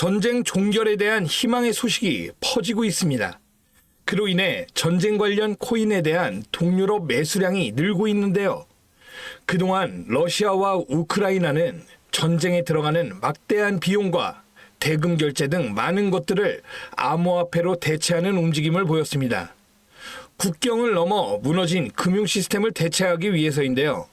전쟁 종결에 대한 희망의 소식이 퍼지고 있습니다. 그로 인해 전쟁 관련 코인에 대한 동유럽 매수량이 늘고 있는데요. 그동안 러시아와 우크라이나는 전쟁에 들어가는 막대한 비용과 대금 결제 등 많은 것들을 암호화폐로 대체하는 움직임을 보였습니다. 국경을 넘어 무너진 금융 시스템을 대체하기 위해서인데요.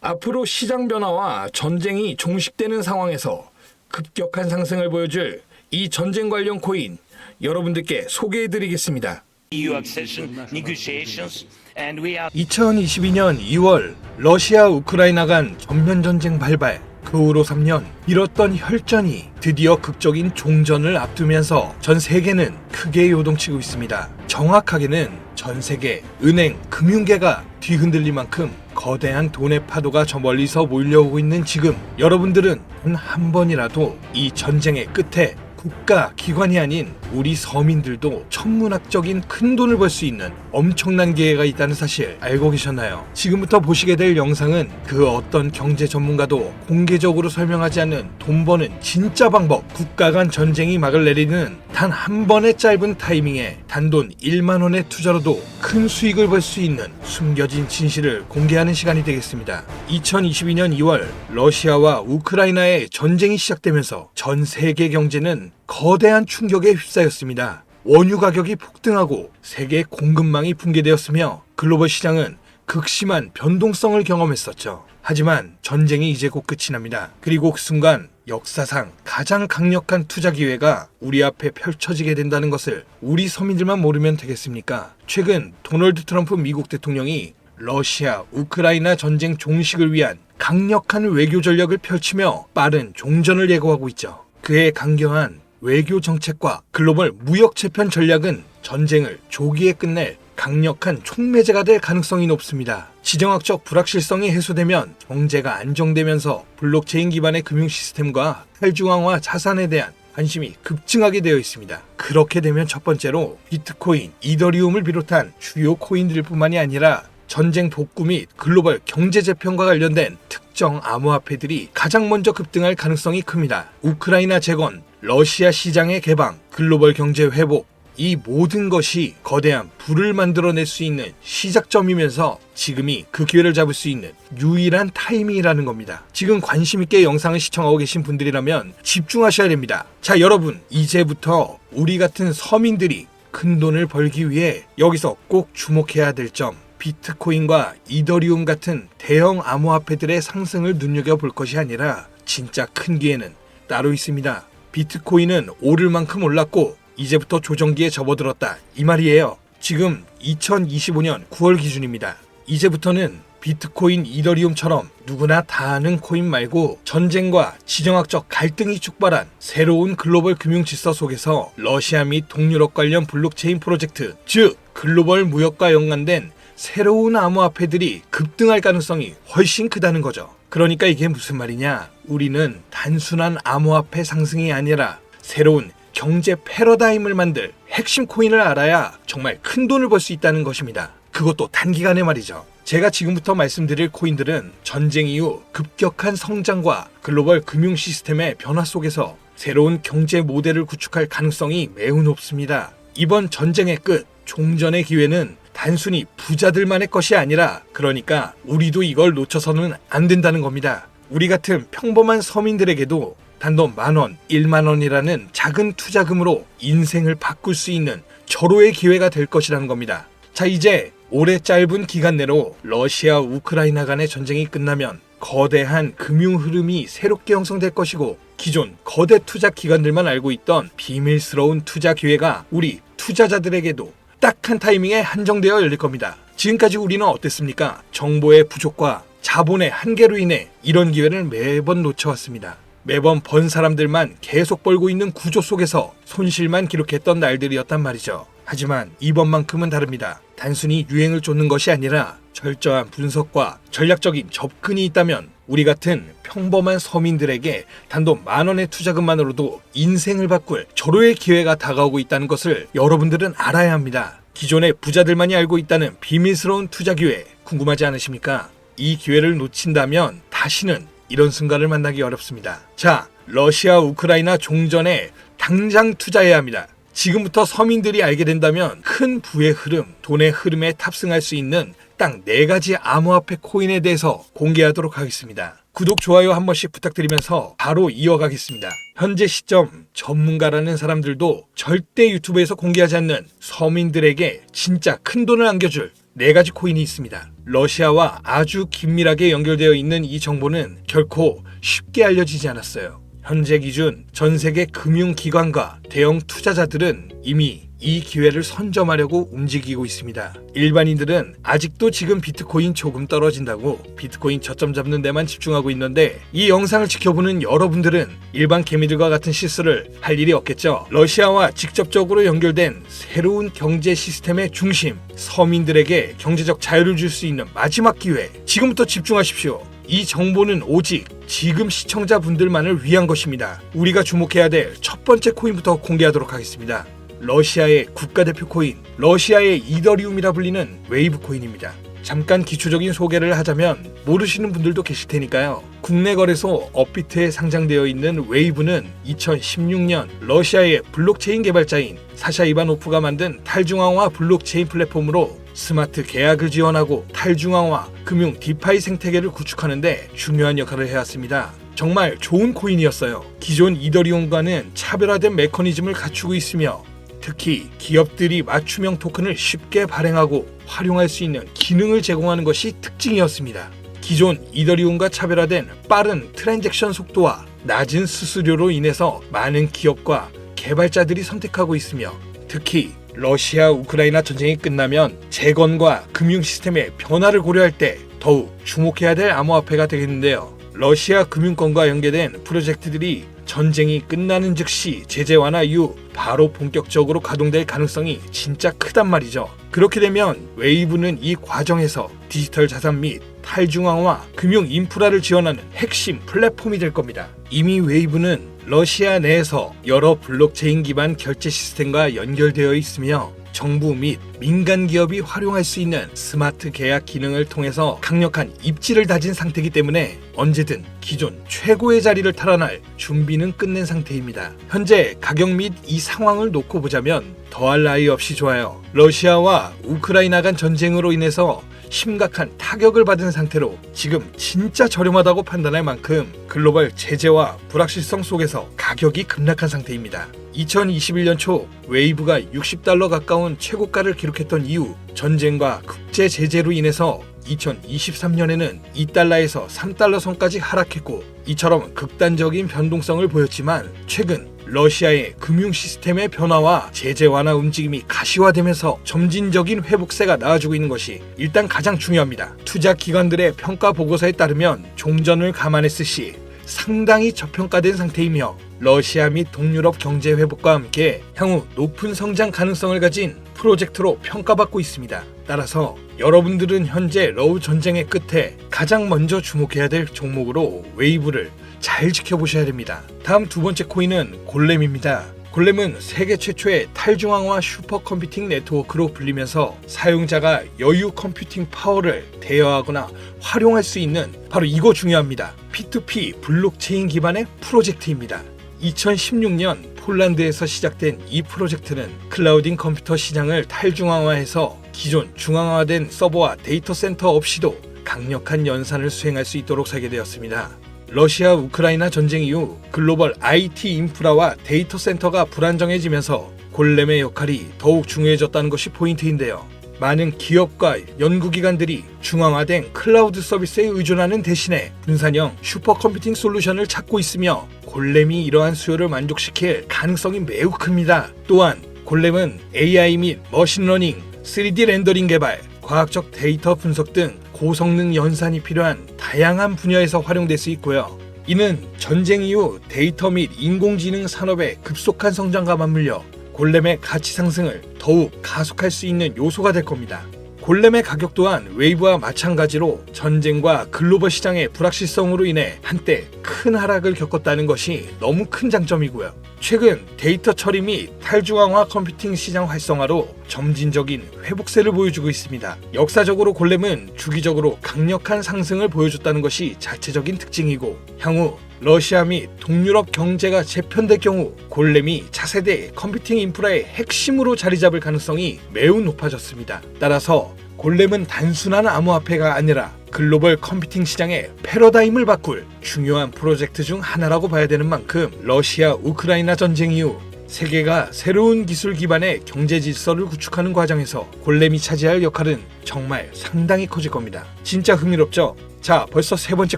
앞으로 시장 변화와 전쟁이 종식되는 상황에서 급격한 상승을 보여줄 이 전쟁 관련 코인 여러분들께 소개해 드리겠습니다. EU accession negotiations, and we are 2022년 2월 러시아 우크라이나 간 전면 전쟁 발발 그 후로 3년 미뤘던 혈전이 드디어 극적인 종전을 앞두면서 전 세계는 크게 요동치고 있습니다. 정확하게는 전 세계 은행 금융계가 뒤흔들릴 만큼 거대한 돈의 파도가 저 멀리서 몰려오고 있는 지금 여러분들은 단한 번이라도 이 전쟁의 끝에 국가 기관이 아닌 우리 서민들도 천문학적인 큰 돈을 벌 수 있는 엄청난 기회가 있다는 사실 알고 계셨나요? 지금부터 보시게 될 영상은 그 어떤 경제 전문가도 공개적으로 설명하지 않는 돈 버는 진짜 방법 국가 간 전쟁이 막을 내리는 단 한 번의 짧은 타이밍에 단돈 1만 원의 투자로도 큰 수익을 벌 수 있는 숨겨진 진실을 공개하는 시간이 되겠습니다. 2022년 2월 러시아와 우크라이나의 전쟁이 시작되면서 전 세계 경제는 거대한 충격에 휩싸였습니다. 원유 가격이 폭등하고 세계 공급망이 붕괴되었으며 글로벌 시장은 극심한 변동성을 경험했었죠. 하지만 전쟁이 이제 곧 끝이 납니다. 그리고 그 순간 역사상 가장 강력한 투자 기회가 우리 앞에 펼쳐지게 된다는 것을 우리 서민들만 모르면 되겠습니까? 최근 도널드 트럼프 미국 대통령이 러시아, 우크라이나 전쟁 종식을 위한 강력한 외교 전략을 펼치며 빠른 종전을 예고하고 있죠. 그의 강경한 외교 정책과 글로벌 무역 재편 전략은 전쟁을 조기에 끝낼 강력한 촉매제가 될 가능성이 높습니다. 지정학적 불확실성이 해소되면 경제가 안정되면서 블록체인 기반의 금융 시스템과 탈중앙화 자산에 대한 관심이 급증하게 되어 있습니다. 그렇게 되면 첫 번째로 비트코인, 이더리움을 비롯한 주요 코인들 뿐만이 아니라 전쟁 복구 및 글로벌 경제 재편과 관련된 특 정 암호화폐들이 가장 먼저 급등할 가능성이 큽니다. 우크라이나 재건, 러시아 시장의 개방, 글로벌 경제 회복, 이 모든 것이 거대한 불을 만들어낼 수 있는 시작점이면서 지금이 그 기회를 잡을 수 있는 유일한 타이밍이라는 겁니다. 지금 관심있게 영상을 시청하고 계신 분들이라면 집중하셔야 됩니다. 자, 여러분, 이제부터 우리 같은 서민들이 큰 돈을 벌기 위해 여기서 꼭 주목해야 될 점. 비트코인과 이더리움 같은 대형 암호화폐들의 상승을 눈여겨볼 것이 아니라 진짜 큰 기회는 따로 있습니다. 비트코인은 오를 만큼 올랐고 이제부터 조정기에 접어들었다 이 말이에요. 지금 2025년 9월 기준입니다. 이제부터는 비트코인, 이더리움처럼 누구나 다 아는 코인 말고 전쟁과 지정학적 갈등이 촉발한 새로운 글로벌 금융 질서 속에서 러시아 및 동유럽 관련 블록체인 프로젝트, 즉 글로벌 무역과 연관된 새로운 암호화폐들이 급등할 가능성이 훨씬 크다는 거죠. 그러니까 이게 무슨 말이냐? 우리는 단순한 암호화폐 상승이 아니라 새로운 경제 패러다임을 만들 핵심 코인을 알아야 정말 큰 돈을 벌 수 있다는 것입니다. 그것도 단기간에 말이죠. 제가 지금부터 말씀드릴 코인들은 전쟁 이후 급격한 성장과 글로벌 금융 시스템의 변화 속에서 새로운 경제 모델을 구축할 가능성이 매우 높습니다. 이번 전쟁의 끝, 종전의 기회는 단순히 부자들만의 것이 아니라 그러니까 우리도 이걸 놓쳐서는 안 된다는 겁니다. 우리 같은 평범한 서민들에게도 단돈 만 원, 1만 원이라는 작은 투자금으로 인생을 바꿀 수 있는 절호의 기회가 될 것이라는 겁니다. 자, 이제 올해 짧은 기간 내로 러시아 우크라이나 간의 전쟁이 끝나면 거대한 금융 흐름이 새롭게 형성될 것이고 기존 거대 투자 기관들만 알고 있던 비밀스러운 투자 기회가 우리 투자자들에게도 딱 한 타이밍에 한정되어 열릴 겁니다. 지금까지 우리는 어땠습니까? 정보의 부족과 자본의 한계로 인해 이런 기회를 매번 놓쳐왔습니다. 매번 번 사람들만 계속 벌고 있는 구조 속에서 손실만 기록했던 날들이었단 말이죠. 하지만 이번만큼은 다릅니다. 단순히 유행을 쫓는 것이 아니라 철저한 분석과 전략적인 접근이 있다면 우리 같은 평범한 서민들에게 단돈 만 원의 투자금만으로도 인생을 바꿀 절호의 기회가 다가오고 있다는 것을 여러분들은 알아야 합니다. 기존의 부자들만이 알고 있다는 비밀스러운 투자 기회 궁금하지 않으십니까? 이 기회를 놓친다면 다시는 이런 순간을 만나기 어렵습니다. 자, 러시아 우크라이나 종전에 당장 투자해야 합니다. 지금부터 서민들이 알게 된다면 큰 부의 흐름, 돈의 흐름에 탑승할 수 있는 딱네 가지 암호화폐 코인에 대해서 공개하도록 하겠습니다. 구독, 좋아요 한 번씩 부탁드리면서 바로 이어가겠습니다. 현재 시점 전문가라는 사람들도 절대 유튜브에서 공개하지 않는 서민들에게 진짜 큰 돈을 안겨줄 네 가지 코인이 있습니다. 러시아와 아주 긴밀하게 연결되어 있는 이 정보는 결코 쉽게 알려지지 않았어요. 현재 기준 전 세계 금융기관과 대형 투자자들은 이미 이 기회를 선점하려고 움직이고 있습니다. 일반인들은 아직도 지금 비트코인 조금 떨어진다고 비트코인 저점 잡는 데만 집중하고 있는데 이 영상을 지켜보는 여러분들은 일반 개미들과 같은 실수를 할 일이 없겠죠. 러시아와 직접적으로 연결된 새로운 경제 시스템의 중심, 서민들에게 경제적 자유를 줄 수 있는 마지막 기회. 지금부터 집중하십시오. 이 정보는 오직 지금 시청자분들만을 위한 것입니다. 우리가 주목해야 될 첫 번째 코인부터 공개하도록 하겠습니다. 러시아의 국가대표 코인, 러시아의 이더리움이라 불리는 웨이브 코인입니다. 잠깐 기초적인 소개를 하자면 모르시는 분들도 계실 테니까요. 국내 거래소 업비트에 상장되어 있는 웨이브는 2016년 러시아의 블록체인 개발자인 사샤 이바노프가 만든 탈중앙화 블록체인 플랫폼으로 스마트 계약을 지원하고 탈중앙화 금융 디파이 생태계를 구축하는데 중요한 역할을 해왔습니다. 정말 좋은 코인이었어요. 기존 이더리움과는 차별화된 메커니즘을 갖추고 있으며 특히 기업들이 맞춤형 토큰을 쉽게 발행하고 활용할 수 있는 기능을 제공하는 것이 특징이었습니다. 기존 이더리움과 차별화된 빠른 트랜잭션 속도와 낮은 수수료로 인해서 많은 기업과 개발자들이 선택하고 있으며 특히 러시아 우크라이나 전쟁이 끝나면 재건과 금융 시스템의 변화를 고려할 때 더욱 주목해야 될 암호화폐가 되겠는데요. 러시아 금융권과 연계된 프로젝트들이 전쟁이 끝나는 즉시 제재 완화 이후 바로 본격적으로 가동될 가능성이 진짜 크단 말이죠. 그렇게 되면 웨이브는 이 과정에서 디지털 자산 및 탈중앙화 금융 인프라를 지원하는 핵심 플랫폼이 될 겁니다. 이미 웨이브는 러시아 내에서 여러 블록체인 기반 결제 시스템과 연결되어 있으며 정부 및 민간 기업이 활용할 수 있는 스마트 계약 기능을 통해서 강력한 입지를 다진 상태이기 때문에 언제든 기존 최고의 자리를 탈환할 준비는 끝낸 상태입니다. 현재 가격 및 이 상황을 놓고 보자면 더할 나위 없이 좋아요. 러시아와 우크라이나 간 전쟁으로 인해서 심각한 타격을 받은 상태로 지금 진짜 저렴하다고 판단할 만큼 글로벌 제재와 불확실성 속에서 가격이 급락한 상태입니다. 2021년 초 웨이브가 60달러 가까운 최고가를 기록했던 이후 전쟁과 국제 제재로 인해서 2023년에는 2달러에서 3달러 선까지 하락했고 이처럼 극단적인 변동성을 보였지만 최근 러시아의 금융 시스템의 변화와 제재 완화 움직임이 가시화되면서 점진적인 회복세가 나아지고 있는 것이 일단 가장 중요합니다. 투자 기관들의 평가 보고서에 따르면 종전을 감안했을 시 상당히 저평가된 상태이며 러시아 및 동유럽 경제 회복과 함께 향후 높은 성장 가능성을 가진 프로젝트로 평가받고 있습니다. 따라서 여러분들은 현재 러우 전쟁의 끝에 가장 먼저 주목해야 될 종목으로 웨이브를 잘 지켜보셔야 됩니다. 다음 두 번째 코인은 골렘입니다. 골렘은 세계 최초의 탈중앙화 슈퍼컴퓨팅 네트워크로 불리면서 사용자가 여유 컴퓨팅 파워를 대여하거나 활용할 수 있는 바로 이거 중요합니다. P2P 블록체인 기반의 프로젝트입니다. 2016년 폴란드에서 시작된 이 프로젝트는 클라우딩 컴퓨터 시장을 탈중앙화해서 기존 중앙화된 서버와 데이터 센터 없이도 강력한 연산을 수행할 수 있도록 설계되었습니다. 러시아 우크라이나 전쟁 이후 글로벌 IT 인프라와 데이터 센터가 불안정해지면서 골렘의 역할이 더욱 중요해졌다는 것이 포인트인데요. 많은 기업과 연구기관들이 중앙화된 클라우드 서비스에 의존하는 대신에 분산형 슈퍼컴퓨팅 솔루션을 찾고 있으며 골렘이 이러한 수요를 만족시킬 가능성이 매우 큽니다. 또한 골렘은 AI 및 머신러닝, 3D 렌더링 개발, 과학적 데이터 분석 등 고성능 연산이 필요한 다양한 분야에서 활용될 수 있고요. 이는 전쟁 이후 데이터 및 인공지능 산업의 급속한 성장과 맞물려 골렘의 가치 상승을 더욱 가속할 수 있는 요소가 될 겁니다. 골렘의 가격 또한 웨이브와 마찬가지로 전쟁과 글로벌 시장의 불확실성으로 인해 한때 큰 하락을 겪었다는 것이 너무 큰 장점이고요. 최근 데이터 처리 및 탈중앙화 컴퓨팅 시장 활성화로 점진적인 회복세를 보여주고 있습니다. 역사적으로 골렘은 주기적으로 강력한 상승을 보여줬다는 것이 자체적인 특징이고 향후 러시아 및 동유럽 경제가 재편될 경우 골렘이 차세대 컴퓨팅 인프라의 핵심으로 자리 잡을 가능성이 매우 높아졌습니다. 따라서 골렘은 단순한 암호화폐가 아니라 글로벌 컴퓨팅 시장의 패러다임을 바꿀 중요한 프로젝트 중 하나라고 봐야 되는 만큼 러시아 우크라이나 전쟁 이후 세계가 새로운 기술 기반의 경제 질서를 구축하는 과정에서 골렘이 차지할 역할은 정말 상당히 커질 겁니다. 진짜 흥미롭죠? 자, 벌써 세 번째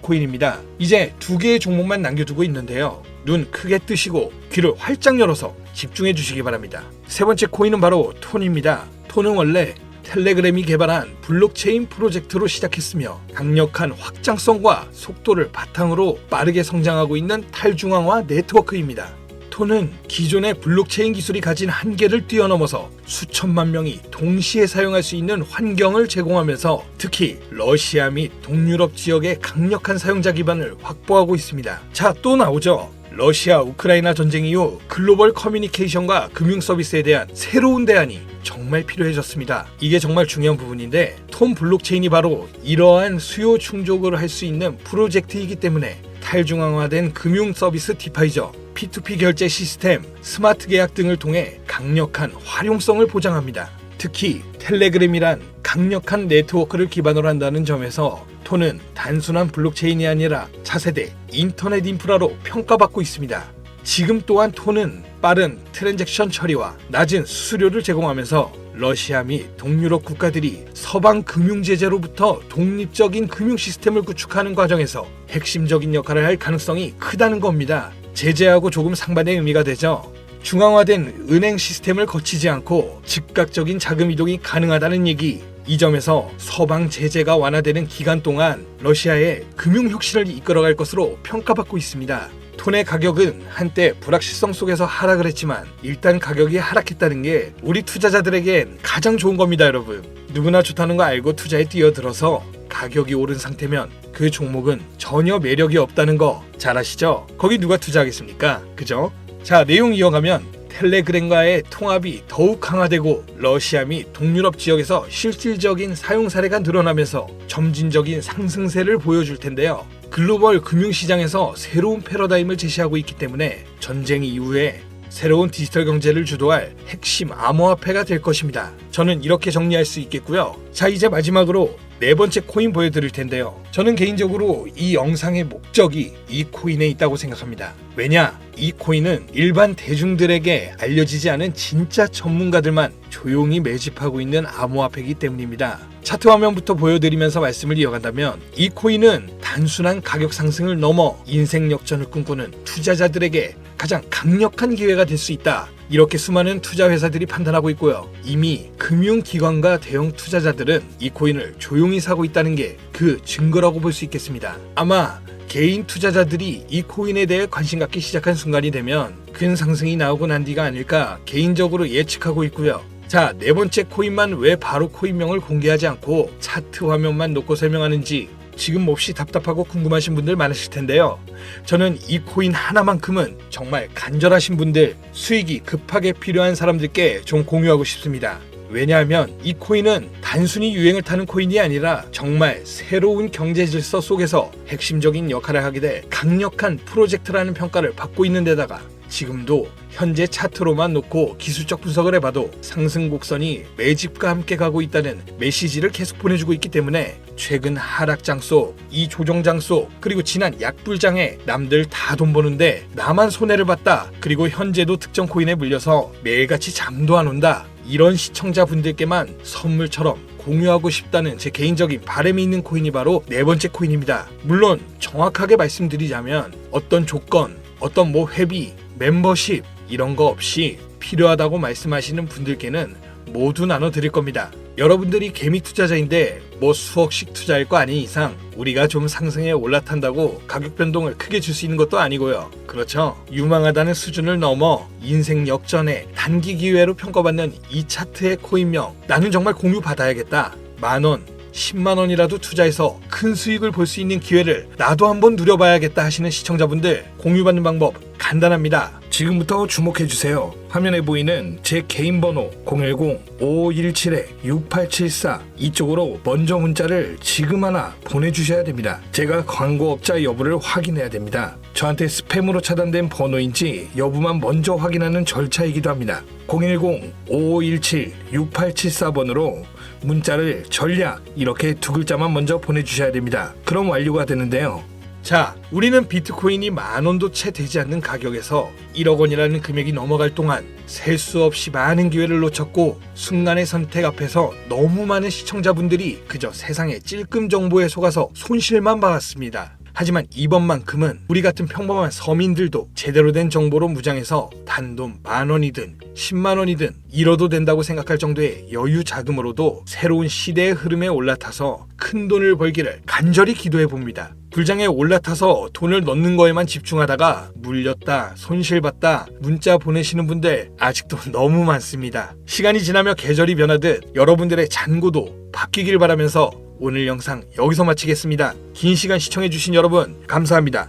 코인입니다. 이제 두 개의 종목만 남겨두고 있는데요. 눈 크게 뜨시고 귀를 활짝 열어서 집중해 주시기 바랍니다. 세 번째 코인은 바로 톤입니다. 톤은 원래 텔레그램이 개발한 블록체인 프로젝트로 시작했으며 강력한 확장성과 속도를 바탕으로 빠르게 성장하고 있는 탈중앙화 네트워크입니다. 톤은 기존의 블록체인 기술이 가진 한계를 뛰어넘어서 수천만 명이 동시에 사용할 수 있는 환경을 제공하면서 특히 러시아 및 동유럽 지역의 강력한 사용자 기반을 확보하고 있습니다. 자, 또 나오죠. 러시아 우크라이나 전쟁 이후 글로벌 커뮤니케이션과 금융 서비스에 대한 새로운 대안이 정말 필요해졌습니다. 이게 정말 중요한 부분인데 톤 블록체인이 바로 이러한 수요 충족을 할 수 있는 프로젝트이기 때문에 탈중앙화된 금융 서비스 디파이저, P2P 결제 시스템, 스마트 계약 등을 통해 강력한 활용성을 보장합니다. 특히 텔레그램이란 강력한 네트워크를 기반으로 한다는 점에서 톤은 단순한 블록체인이 아니라 차세대 인터넷 인프라로 평가받고 있습니다. 지금 또한 톤은 빠른 트랜잭션 처리와 낮은 수수료를 제공하면서 러시아 및 동유럽 국가들이 서방 금융 제재로부터 독립적인 금융 시스템을 구축하는 과정에서 핵심적인 역할을 할 가능성이 크다는 겁니다. 제재하고 조금 상반의 의미가 되죠. 중앙화된 은행 시스템을 거치지 않고 즉각적인 자금 이동이 가능하다는 얘기. 이 점에서 서방 제재가 완화되는 기간 동안 러시아의 금융 혁신을 이끌어갈 것으로 평가받고 있습니다. 톤의 가격은 한때 불확실성 속에서 하락을 했지만 일단 가격이 하락했다는 게 우리 투자자들에겐 가장 좋은 겁니다, 여러분. 누구나 좋다는 거 알고 투자에 뛰어들어서 가격이 오른 상태면 그 종목은 전혀 매력이 없다는 거 잘 아시죠? 거기 누가 투자하겠습니까? 그죠? 자, 내용 이어가면 텔레그램과의 통합이 더욱 강화되고 러시아 및 동유럽 지역에서 실질적인 사용 사례가 늘어나면서 점진적인 상승세를 보여줄 텐데요. 글로벌 금융시장에서 새로운 패러다임을 제시하고 있기 때문에 전쟁 이후에 새로운 디지털 경제를 주도할 핵심 암호화폐가 될 것입니다. 저는 이렇게 정리할 수 있겠고요. 자, 이제 마지막으로 네 번째 코인 보여드릴 텐데요. 저는 개인적으로 이 영상의 목적이 이 코인에 있다고 생각합니다. 왜냐? 이 코인은 일반 대중들에게 알려지지 않은 진짜 전문가들만 조용히 매집하고 있는 암호화폐이기 때문입니다. 차트 화면부터 보여드리면서 말씀을 이어간다면 이 코인은 단순한 가격 상승을 넘어 인생 역전을 꿈꾸는 투자자들에게 가장 강력한 기회가 될 수 있다. 이렇게 수많은 투자 회사들이 판단하고 있고요. 이미 금융기관과 대형 투자자들은 이 코인을 조용히 사고 있다는 게 그 증거라고 볼 수 있겠습니다. 아마 개인 투자자들이 이 코인에 대해 관심 갖기 시작한 순간이 되면 큰 상승이 나오고 난 뒤가 아닐까 개인적으로 예측하고 있고요. 자, 네 번째 코인만 왜 바로 코인명을 공개하지 않고 차트 화면만 놓고 설명하는지 지금 몹시 답답하고 궁금하신 분들 많으실 텐데요. 저는 이 코인 하나만큼은 정말 간절하신 분들, 수익이 급하게 필요한 사람들께 좀 공유하고 싶습니다. 왜냐하면 이 코인은 단순히 유행을 타는 코인이 아니라 정말 새로운 경제 질서 속에서 핵심적인 역할을 하게 될 강력한 프로젝트라는 평가를 받고 있는 데다가 지금도 현재 차트로만 놓고 기술적 분석을 해봐도 상승 곡선이 매집과 함께 가고 있다는 메시지를 계속 보내주고 있기 때문에 최근 하락장 속, 이 조정장 속, 그리고 지난 약불장에 남들 다 돈 버는데 나만 손해를 봤다. 그리고 현재도 특정 코인에 물려서 매일같이 잠도 안 온다. 이런 시청자분들께만 선물처럼 공유하고 싶다는 제 개인적인 바람이 있는 코인이 바로 네 번째 코인입니다. 물론 정확하게 말씀드리자면 어떤 조건, 어떤 뭐 회비, 멤버십 이런 거 없이 필요하다고 말씀하시는 분들께는 모두 나눠 드릴 겁니다. 여러분들이 개미 투자자인데 뭐 수억씩 투자할 거 아닌 이상 우리가 좀 상승에 올라탄다고 가격 변동을 크게 줄 수 있는 것도 아니고요. 그렇죠. 유망하다는 수준을 넘어 인생 역전에 단기 기회로 평가받는 이 차트의 코인명 나는 정말 공유 받아야겠다. 만 원, 10만 원이라도 투자해서 큰 수익을 볼 수 있는 기회를 나도 한번 누려봐야겠다 하시는 시청자분들 공유받는 방법 간단합니다. 지금부터 주목해주세요. 화면에 보이는 제 개인 번호 010-5517-6874 이쪽으로 먼저 문자를 지금 하나 보내주셔야 됩니다. 제가 광고업자 여부를 확인해야 됩니다. 저한테 스팸으로 차단된 번호인지 여부만 먼저 확인하는 절차이기도 합니다. 010-5517-6874번으로 문자를 전략 이렇게 두 글자만 먼저 보내주셔야 됩니다. 그럼 완료가 되는데요. 자, 우리는 비트코인이 만 원도 채 되지 않는 가격에서 1억 원이라는 금액이 넘어갈 동안 셀 수 없이 많은 기회를 놓쳤고 순간의 선택 앞에서 너무 많은 시청자분들이 그저 세상의 찔끔 정보에 속아서 손실만 봐왔습니다. 하지만 이번만큼은 우리 같은 평범한 서민들도 제대로 된 정보로 무장해서 단돈 만 원이든 10만 원이든 잃어도 된다고 생각할 정도의 여유 자금으로도 새로운 시대의 흐름에 올라타서 큰 돈을 벌기를 간절히 기도해 봅니다. 불장에 올라타서 돈을 넣는 거에만 집중하다가 물렸다, 손실봤다, 문자 보내시는 분들 아직도 너무 많습니다. 시간이 지나며 계절이 변하듯 여러분들의 잔고도 바뀌길 바라면서 오늘 영상 여기서 마치겠습니다. 긴 시간 시청해주신 여러분 감사합니다.